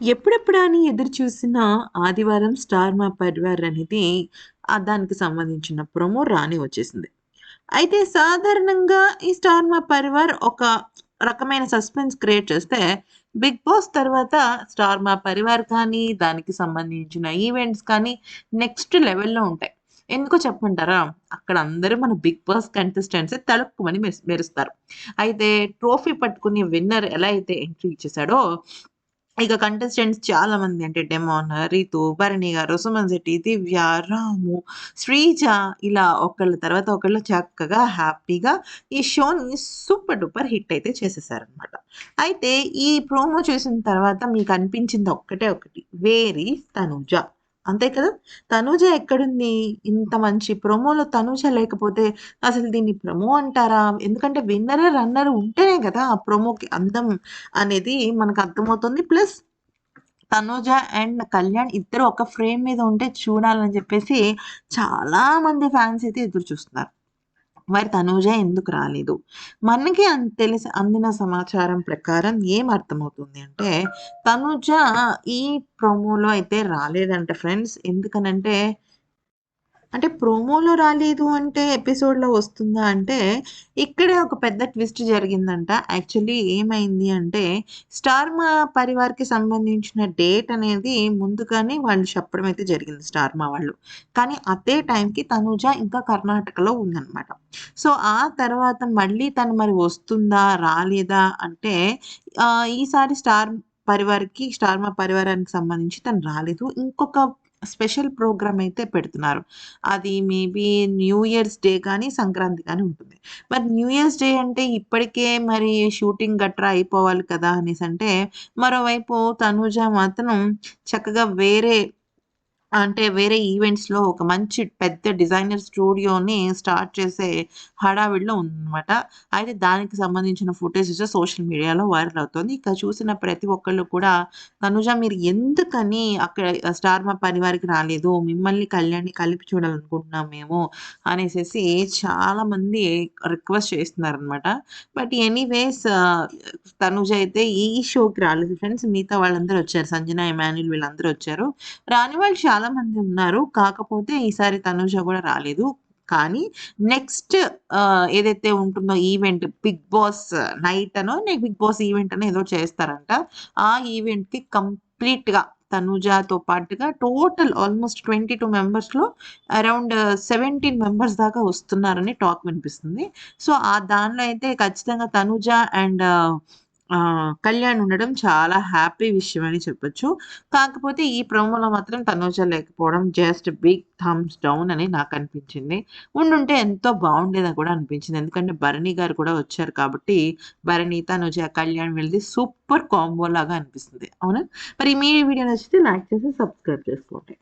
ఎప్పుడెప్పుడా అని ఎదురు చూసిన ఆదివారం 'స్టార్ మా పరివార్' అనేది దానికి సంబంధించిన ప్రోమో రాని వచ్చేసింది. అయితే సాధారణంగా ఈ 'స్టార్ మా పరివార్' ఒక రకమైన సస్పెన్స్ క్రియేట్ చేస్తే 'బిగ్ బాస్' తర్వాత 'స్టార్ మా పరివార్' కానీ, దానికి సంబంధించిన ఈవెంట్స్ కానీ నెక్స్ట్ లెవెల్‌లో ఉంటాయి. ఎందుకో చెప్పమంటారా? అక్కడ అందరూ మన 'బిగ్ బాస్' కంటెస్టెంట్స్ తలుక్కుమని మెరుస్తారు. అయితే ట్రోఫీ పట్టుకుని విన్నర్ ఎలా అయితే ఎంట్రీ ఇచ్చేసాడో ఇక కంటెస్టెంట్స్ చాలా మంది అంటే డెమోన్ రితు, భరణి గారు, సుమన్ శెట్టి, దివ్య, రాము, శ్రీజ ఇలా ఒకళ్ళ తర్వాత ఒకళ్ళు చక్కగా హ్యాపీగా ఈ షోని సూపర్ డూపర్ హిట్ అయితే చేసేసారనమాట. అయితే ఈ ప్రోమో చూసిన తర్వాత మీకు అనిపించింది ఒక్కటే ఒకటి వేరీ తనుజ అంతే కదా! తనూజ ఎక్కడుంది? ఇంత మంచి ప్రోమోలో తనూజ లేకపోతే అసలు దీన్ని ప్రోమో అంటారా? ఎందుకంటే విన్నర్, రన్నర్ ఉంటేనే కదా! ఆ ప్రోమోకి అందం అనేది మనకు అర్థమవుతుంది. ప్లస్ తనూజ అండ్ కళ్యాణ్ ఇద్దరు ఒక ఫ్రేమ్ మీద ఉంటే చూడాలని చెప్పేసి చాలా మంది ఫ్యాన్స్ అయితే ఎదురు చూస్తున్నారు. మరి తనూజ ఎందుకు రాలేదు? మనకి తెలిసి అందిన సమాచారం ప్రకారం ఏం అర్థమవుతుంది అంటే, తనూజ ఈ ప్రోమోలో అయితే రాలేదంట ఫ్రెండ్స్. ఎందుకనంటే అంటే ప్రోమోలో రాలేదు అంటే ఎపిసోడ్‌లో వస్తుందా అంటే, ఇక్కడే ఒక పెద్ద ట్విస్ట్ జరిగిందంట. యాక్చువల్లీ ఏమైంది అంటే, 'స్టార్ మా పరివార్‌కి' సంబంధించిన డేట్ అనేది ముందుగానే వాళ్ళు చెప్పడం అయితే జరిగింది 'స్టార్ మా' వాళ్ళు. కానీ అదే టైంకి తనుజ ఇంకా కర్ణాటకలో ఉందన్నమాట సో, ఆ తర్వాత మళ్ళీ తను మరి వస్తుందా? రాలేదా? అంటే ఈసారి 'స్టార్ పరివార్‌కి' 'స్టార్ మా పరివారానికి' సంబంధించి తను రాలేదు. ఇంకొక స్పెషల్ ప్రోగ్రామ్ అయితే పెడుతున్నారు. అది మేబీ న్యూ ఇయర్స్ డే కానీ, సంక్రాంతి కానీ ఉంటుంది. మరి న్యూ ఇయర్స్ డే అంటే ఇప్పటికే మరి షూటింగ్ గట్రా అయిపోవాలి కదా! అనేసి అంటే మరోవైపు తనుజ మాత్రం చక్కగా వేరే అంటే వేరే ఈవెంట్స్‌లో ఒక మంచి పెద్ద డిజైనర్ స్టూడియోని స్టార్ట్ చేసే హడావిడిలో ఉందన్నమాట అయితే దానికి సంబంధించిన ఫుటేజ్ సోషల్ మీడియాలో వైరల్ అవుతుంది. ఇక చూసిన ప్రతి ఒక్కళ్ళు కూడా తనుజ మీరు ఎందుకని అక్కడ 'స్టార్ మా పరివారికి రాలేదు? మిమ్మల్ని, కళ్యాణ్‌ని కలిపి చూడాలనుకుంటున్నాం మేము అనేసి చాలామంది రిక్వెస్ట్ చేస్తున్నారనమాట. బట్ ఎనీవేస్ తనుజ అయితే ఈ షోకి రాలేదు ఫ్రెండ్స్. మిగతా వాళ్ళందరూ వచ్చారు. సంజన, ఎమాన్యుల్ వీళ్ళందరూ వచ్చారు. రాని వాళ్ళు చాలామంది ఉన్నారు. కాకపోతే ఈసారి తనుజ కూడా రాలేదు. కానీ నెక్స్ట్ ఏదైతే ఉంటుందో ఈవెంట్ 'బిగ్ బాస్ నైట్' అనో, బిగ్ బాస్ ఈవెంట్ అనో ఏదో చేస్తారంట. ఆ ఈవెంట్‌కి కంప్లీట్‌గా తనుజాతో పాటుగా టోటల్ ఆల్మోస్ట్ 22 మెంబర్స్‌లో అరౌండ్ 17 మెంబర్స్ దాకా వస్తున్నారని టాక్ వినిపిస్తుంది. సో, ఆ దానిలో అయితే ఖచ్చితంగా తనుజ అండ్ కళ్యాణ్ ఉండడం చాలా హ్యాపీ విషయం అని చెప్పొచ్చు. కాకపోతే ఈ ప్రోమోలో మాత్రం తనూజ లేకపోవడం జస్ట్ బిగ్ థమ్స్ డౌన్ అని నాకు అనిపించింది ఉండుంటే ఎంతో బాగుండేదని కూడా అనిపించింది. ఎందుకంటే భరణి గారు కూడా వచ్చారు కాబట్టి, భరణి, తనూజ, కళ్యాణ్ వెళ్ళి సూపర్ కాంబో లాగా అనిపిస్తుంది. అవునా? మరి మీ వీడియో నచ్చితే లైక్ చేసి సబ్స్క్రైబ్ చేసుకోండి.